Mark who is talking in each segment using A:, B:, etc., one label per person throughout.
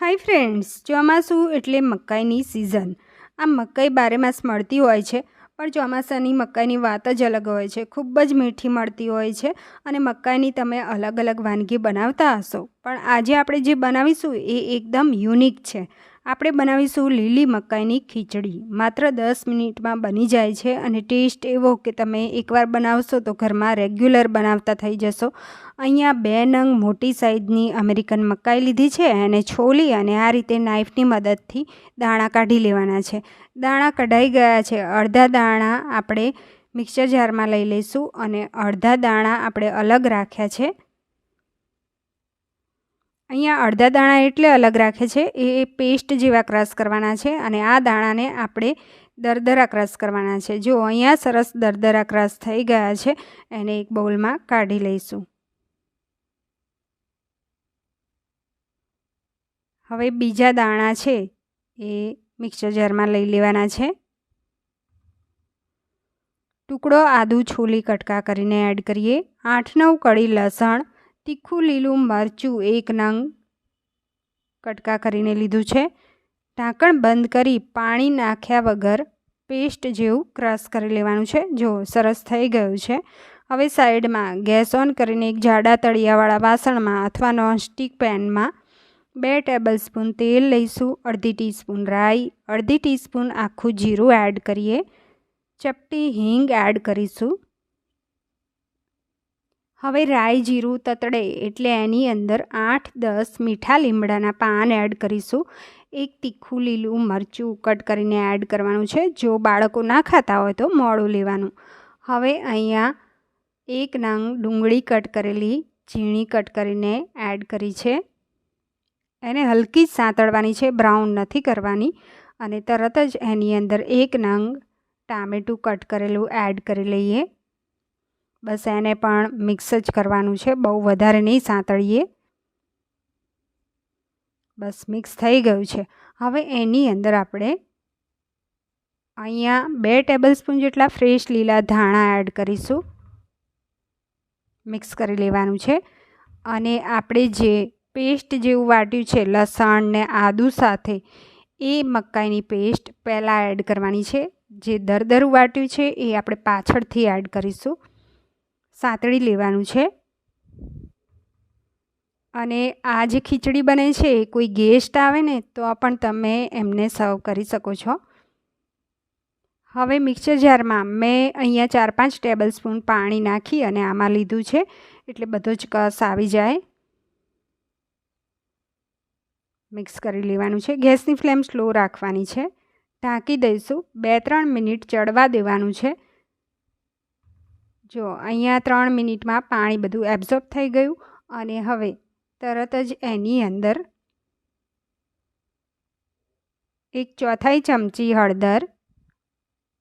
A: Hi friends ચોમાસું એટલે મકાઈની season આ મકાઈ બારે માસ મળતી હોય છે, પણ ચોમાસાની મકાઈની વાત જ અલગ હોય છે. ખૂબ જ મીઠી મળતી હોય છે અને મકાઈની તમે અલગ અલગ વાનગી બનાવતા હશો. પણ આજે આપણે જે બનાવીશું એ એકદમ યુનિક છે. આપણે બનાવીશું લીલી મકાઈની ખીચડી. માત્ર દસ મિનિટમાં બની જાય છે અને ટેસ્ટ એવો કે તમે એકવાર બનાવશો તો ઘરમાં રેગ્યુલર બનાવતા થઈ જશો. અહીંયા બે નંગ મોટી સાઈઝની અમેરિકન મકાઈ લીધી છે એને છોલી અને આ રીતે નાઈફની મદદથી દાણા કાઢી લેવાના છે. દાણા કઢાઈ ગયા છે. અડધા દાણા આપણે મિક્સર જારમાં લઈ લઈશું અને અડધા દાણા આપણે અલગ રાખ્યા છે. અહીંયા અડધા દાણા એટલે અલગ રાખે છે. એ પેસ્ટ જેવા ક્રશ કરવાના છે અને આ દાણાને આપણે દરદરા ક્રશ કરવાના છે. જો અહીંયા સરસ દરદરા ક્રશ થઈ ગયા છે, એને એક બાઉલમાં કાઢી લઈશું. હવે બીજા દાણા છે, એ મિક્સર જારમાં લઈ લેવાના છે. ટુકડો આદું છોલી કટકા કરીને એડ કરીએ. આઠ નવ કળી લસણ તીખું લીલું મરચું એક નંગ કટકા કરીને લીધું છે. ઢાંકણ બંધ કરી પાણી નાખ્યા વગર પેસ્ટ જેવું ક્રશ કરી લેવાનું છે. જો, સરસ થઈ ગયું છે. હવે સાઈડમાં ગેસ ઓન કરીને એક જાડા તળિયાવાળા વાસણમાં અથવા નોનસ્ટિક પેનમાં બે ટેબલ સ્પૂન તેલ લઈશું, અડધી ટીસ્પૂન રાઈ, અડધી ટીસ્પૂન આખું જીરું એડ કરીએ. ચપટી હિંગ એડ કરીશું. હવે રાઈ જીરું તતડે એટલે એની અંદર આઠ, દસ મીઠા લીમડાના પાન એડ કરીશું. એક તીખું લીલું મરચું કટ કરીને એડ કરવાનું છે. જો બાળકો ના ખાતા હોય તો મોડું લેવાનું. હવે અહીંયા એક નંગ ડુંગળી કટ કરેલી ઝીણી કટ કરીને એડ કરી છે. એને હલકી જ સાંતળવાની છે બ્રાઉન નથી કરવાની. અને તરત જ એની અંદર એક નંગ ટામેટું કટ કરેલું એડ કરી લઈએ. બસ એને પણ મિક્સ જ કરવાનું છે. બહુ વધારે નહીં સાંતળીએ. બસ મિક્સ થઈ ગયું છે. હવે એની અંદર આપણે અહીંયા બે ટેબલ સ્પૂન જેટલા ફ્રેશ લીલા ધાણા એડ કરીશું. મિક્સ કરી લેવાનું છે. અને આપણે જે પેસ્ટ જેવું વાટ્યું છે, લસણ ને આદુ સાથે, એ મકાઈની પેસ્ટ પહેલાં એડ કરવાની છે. જે દરદરું વાટ્યું છે, એ આપણે પાછળથી એડ કરીશું. સાંતળી લેવાનું છે. અને આ જે ખીચડી બને છે કોઈ ગેસ્ટ આવે ને, તો પણ તમે એમને સર્વ કરી શકો છો. હવે મિક્સર જારમાં મેં અહીંયા ચાર પાંચ ટેબલ સ્પૂન પાણી નાખી અને આમાં લીધું છે, એટલે બધો જ કસ આવી જાય. મિક્સ કરી લેવાનું છે. ગેસની ફ્લેમ સ્લો રાખવાની છે. ઢાંકી દઈશું. બે ત્રણ મિનિટ ચડવા દેવાનું છે. જો, અહીંયા ત્રણ મિનિટમાં પાણી બધું એબ્ઝોર્બ થઈ ગયું અને હવે તરત જ એની અંદર એક ચોથાઈ ચમચી હળદર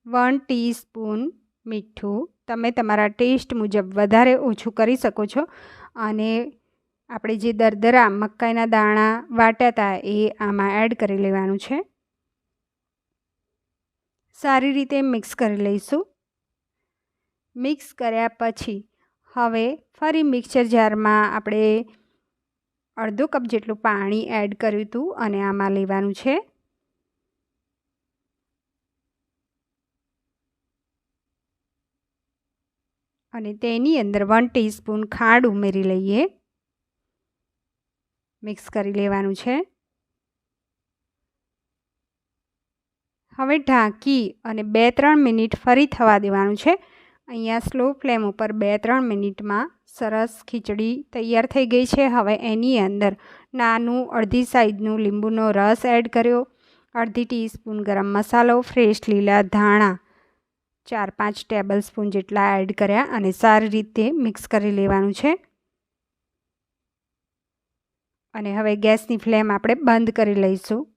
A: વન ટીસ્પૂન મીઠું, તમે તમારા ટેસ્ટ મુજબ વધારે ઓછું કરી શકો છો. અને આપણે જે દરદરા, મકાઈના દાણા વાટ્યા હતા એ આમાં એડ કરી લેવાનું છે. સારી રીતે મિક્સ કરી લઈશું. મિક્સ કર્યા પછી હવે ફરી મિક્સર જારમાં આપણે અડધો કપ જેટલું પાણી એડ કર્યું હતું અને આમાં લેવાનું છે અને તેની અંદર વન ટીસ્પૂન ખાંડ ઉમેરી લઈએ. મિક્સ કરી લેવાનું છે. હવે ઢાંકી અને બે ત્રણ મિનિટ ફરી થવા દેવાનું છે. અહીંયા સ્લો ફ્લેમ ઉપર બે ત્રણ મિનિટમાં સરસ ખીચડી તૈયાર થઈ ગઈ છે. હવે એની અંદર નાનું અડધી સાઈઝનું લીંબુનો રસ એડ કર્યો. અડધી ટીસ્પૂન ગરમ મસાલો, ફ્રેશ લીલા ધાણા, ચાર પાંચ ટેબલ સ્પૂન જેટલા એડ કર્યા અને સારી રીતે મિક્સ કરી લેવાનું છે. અને હવે ગેસની ફ્લેમ આપણે બંધ કરી લઈશું.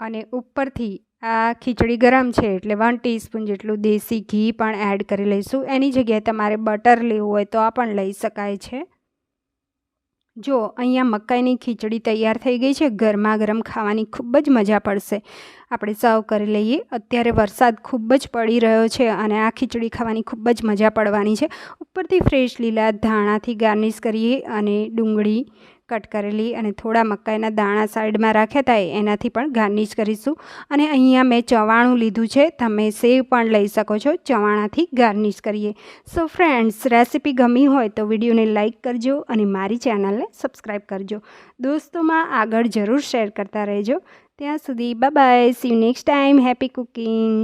A: અને ઉપરથી આ ખીચડી ગરમ છે એટલે વન ટીસ્પૂન જેટલું દેશી ઘી પણ એડ કરી લઈશું. એની જગ્યાએ તમારે બટર લેવું હોય તો આ પણ લઈ શકાય છે. જો, અહીંયા મકાઈની ખીચડી તૈયાર થઈ ગઈ છે. ગરમા ગરમ ખાવાની ખૂબ જ મજા પડશે. આપણે સર્વ કરી લઈએ. અત્યારે વરસાદ ખૂબ જ પડી રહ્યો છે અને આ ખીચડી ખાવાની ખૂબ જ મજા પડવાની છે. ઉપરથી ફ્રેશ લીલા ધાણાથી ગાર્નિશ કરીએ અને ડુંગળી કટ કરેલી અને થોડા મકાઈના દાણા સાઈડમાં રાખ્યા હતા એનાથી પણ ગાર્નિશ કરીશું. અને અહીંયા મેં ચવાણું લીધું છે, તમે સેવ પણ લઈ શકો છો, ચવાણાથી ગાર્નિશ કરીએ. સો ફ્રેન્ડ્સ રેસિપી ગમી હોય તો વિડીયોને લાઇક કરજો અને મારી ચેનલને સબસ્ક્રાઈબ કરજો. દોસ્તોમાં આગળ જરૂર શેર કરતા રહેજો. ત્યાં સુધી bye see next time happy cooking